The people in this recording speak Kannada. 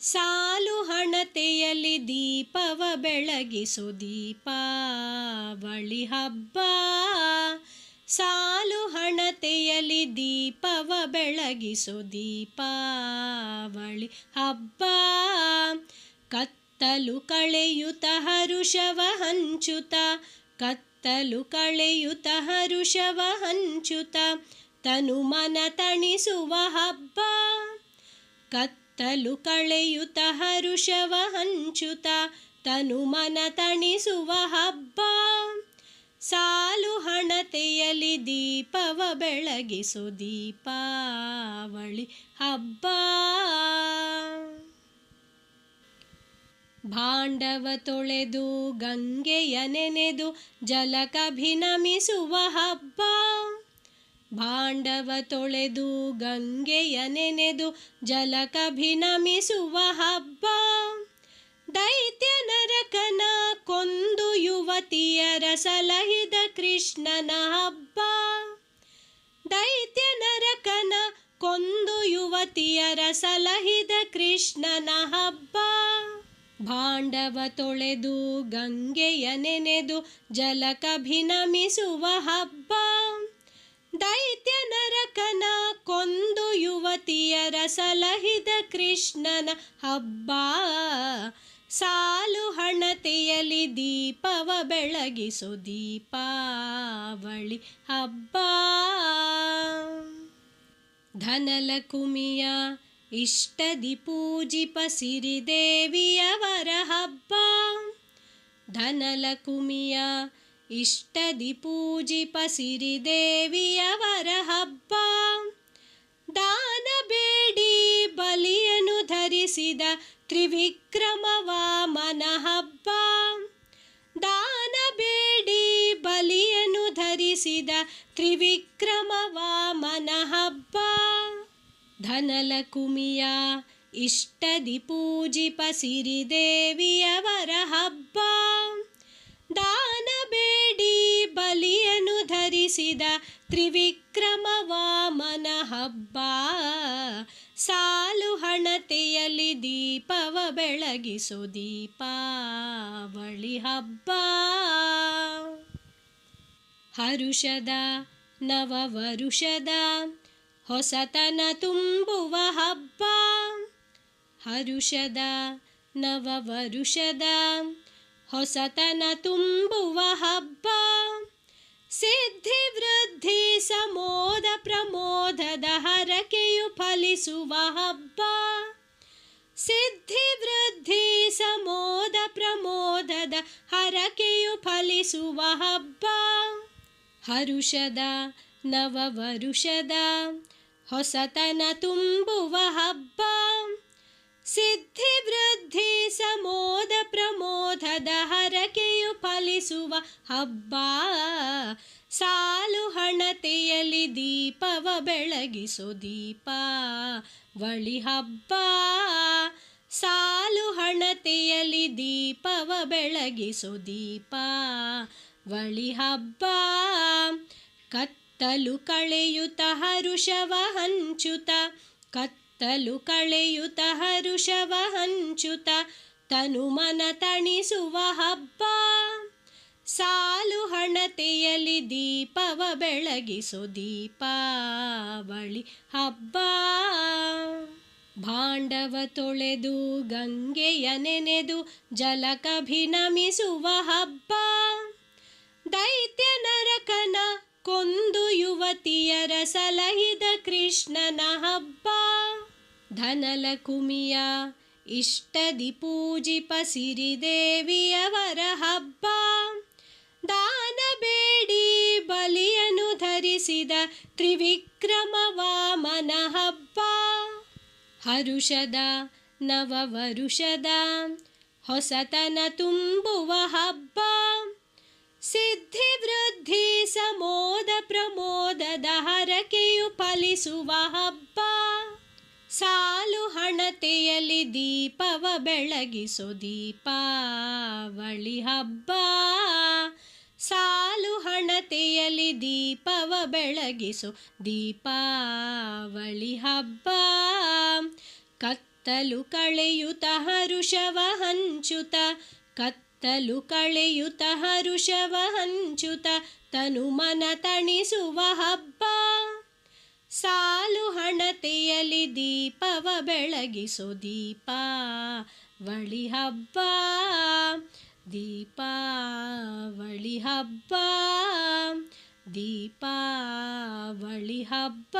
ಸಾಲು ಹಣತೆಯಲ್ಲಿ ದೀಪವ ಬೆಳಗಿಸು ದೀಪಾವಳಿ ಹಬ್ಬ. ಸಾಲು ಹಣತೆಯಲ್ಲಿ ದೀಪವ ಬೆಳಗಿಸು ದೀಪಾವಳಿ ಹಬ್ಬ. ಕತ್ತಲು ಕಳೆಯುತ ಹರುಷವ ಹಂಚುತ, ಕತ್ತಲು ಕಳೆಯುತ ಹರುಷವ ಹಂಚುತ ತನು ಮನ ತಣಿಸುವ ಹಬ್ಬ. ಕತ್ತಲು ಕಳೆಯುತ ಹರುಷವ ಹಂಚುತ ತನು ಮನ ತಣಿಸುವ ಹಬ್ಬ. ಸಾಲು ಹಣತೆಯಲ್ಲಿ ದೀಪವ ಬೆಳಗಿಸು ದೀಪಾವಳಿ ಹಬ್ಬ. ಭಾಂಡವ ತೊಳೆದು ಗಂಗೆಯ ನೆನೆದು ಜಲಕಭಿನಮಿಸುವ ಹಬ್ಬ. ಭಾಂಡವ ತೊಳೆದು ಗಂಗೆಯ ನೆನೆದು ಜಲಕಭಿನಮಿಸುವ ಹಬ್ಬ. ದೈತ್ಯ ನರಕನ ಕೊಂದು ಯುವತಿಯರ ಸಲಹಿದ ಕೃಷ್ಣನ ಹಬ್ಬ. ದೈತ್ಯ ನರಕನ ಕೊಂದು ಯುವತಿಯರ ಸಲಹಿದ ಕೃಷ್ಣನ ಹಬ್ಬ. ಭಾಂಡವ ತೊಳೆದು ಗಂಗೆಯ ನೆನೆದು ಜಲಕಭಿನಮಿಸುವ ಹಬ್ಬ. ಕೃಷ್ಣನ ಹಬ್ಬ. ಸಾಲು ಹಣತೆಯಲ್ಲಿ ದೀಪವ ಬೆಳಗಿಸು ದೀಪಾವಳಿ ಹಬ್ಬ. ಧನಲಕುಮಿಯ ಇಷ್ಟದಿ ಪೂಜಿಪ ಸಿರಿದೇವಿಯವರ ಹಬ್ಬ. ಧನಲ ಕುಮಿಯ ಇಷ್ಟದಿ ಪೂಜಿಪ ಸಿರಿದೇವಿಯವರ ಹಬ್ಬ. ಧರಿಸಿದ ತ್ರಿವಿಕ್ರಮ ವಾಮನ ಹಬ್ಬ ದಾನ ಬೇಡಿ ಬಲಿಯನು ಧರಿಸಿದ ತ್ರಿವಿಕ್ರಮವಾಮನಹಬ್ಬ ವಾಮನ ಹಬ್ಬ ಧನಲಕುಮಿಯ ಇಷ್ಟದಿ ಪೂಜಿಪ ಸಿರಿದೇವಿಯವರ ಹಬ್ಬ. ದಾನ ಬೇಡಿ ಬಲಿಯನು ಧರಿಸಿದ ತ್ರಿವಿಕ್ರಮ ವಾಮನ ಹಬ್ಬ ಸಾಲು ಹಣತೆಯಲ್ಲಿ ದೀಪವ ಬೆಳಗಿಸು ದೀಪಾವಳಿ ಹಬ್ಬ. ಹರುಷದ ನವವರುಷದ ಹೊಸತನ ತುಂಬುವ ಹಬ್ಬ. ಹರುಷದ ನವವರುಷದ ಹೊಸತನ ತುಂಬುವ ಹಬ್ಬ. ಸಿದ್ಧಿ ವೃದ್ಧಿ ಸಮೋದ ಪ್ರಮೋದದ ಹರಕೆಯು ಫಲಿಸುವ ಹಬ್ಬ. ಸಿದ್ಧಿ ವೃದ್ಧಿ ಸಮೋದ ಪ್ರಮೋದದ ಹರಕೆಯು ಫಲಿಸುವ ಹಬ್ಬ. ಹರುಷದ ನವವರುಷದ ಹೊಸತನ ತುಂಬುವ ಹಬ್ಬ. ಸಿದ್ಧಿ ವೃದ್ಧಿ ಸಮೋದ ಪ್ರಮೋದದ ಹರಕೆಯು ಫಲಿಸುವ ಹಬ್ಬ. ಸಾಲು ಹಣತೆಯಲ್ಲಿ ದೀಪವ ಬೆಳಗಿಸು ದೀಪಾವಳಿ ಹಬ್ಬ. ಸಾಲು ಹಣತೆಯಲ್ಲಿ ದೀಪವ ಬೆಳಗಿಸು ದೀಪಾವಳಿ ಹಬ್ಬ. ಕತ್ತಲು ಕಳೆಯುತ ಹರುಷವ ಹಂಚುತ ಕತ್ತಲು ಕಳೆಯುತ ಹರುಷವ ಹಂಚುತ, ತನು ಮನ ತಣಿಸುವ ಹಬ್ಬ. ಸಾಲು ಹಣತೆಯಲ್ಲಿ ದೀಪವ ಬೆಳಗಿಸು ದೀಪಾವಳಿ ಹಬ್ಬ. ಭಾಂಡವ ತೊಳೆದು ಗಂಗೆಯ ನೆನೆದು ಜಲಕಭಿನಮಿಸುವ ಹಬ್ಬ. ದೈತ್ಯ ನರಕನ ಕೊಂದು ಯುವತಿಯರ ಸಲಹಿದ ಕೃಷ್ಣನ ಹಬ್ಬ. ಧನಲಕುಮಿಯ ಇಷ್ಟದಿ ಪೂಜಿಪ ಸಿರಿದೇವಿಯವರ ಹಬ್ಬ. ದಾನ ಬೇಡಿ ಬಲಿಯನು ಧರಿಸಿದ ತ್ರಿವಿಕ್ರಮ ವಾಮನ ಹಬ್ಬ. ಹರುಷದ ನವವರುಷದ ಹೊಸತನ ತುಂಬುವ ಹಬ್ಬ. ಸಿದ್ಧಿ ವೃದ್ಧಿ ಸಮೋದ ಪ್ರಮೋದದ ಹರಕೆಯು ಫಲಿಸುವ ಹಬ್ಬ. ಸಾಲು ಹಣತೆಯಲ್ಲಿ ದೀಪವ ಬೆಳಗಿಸು ದೀಪಾವಳಿ ಹಬ್ಬ. ಸಾಲು ಹಣತೆಯಲ್ಲಿ ದೀಪವ ಬೆಳಗಿಸು ದೀಪಾವಳಿ ಹಬ್ಬ. ಕತ್ತಲು ಕಳೆಯುತ ಹರುಷವ ಹಂಚುತ, ಕತ್ತಲು ಕಳೆಯುತ ಹರುಷವ ಹಂಚುತ ತನು ಮನ ತಣಿಸುವ ದೀಪವ ಬೆಳಗಿಸೋ ದೀಪ ವಳಿ ಹಬ್ಬ ದೀಪಾವಳಿ ಹಬ್ಬ ದೀಪಾವಳಿ ಹಬ್ಬ.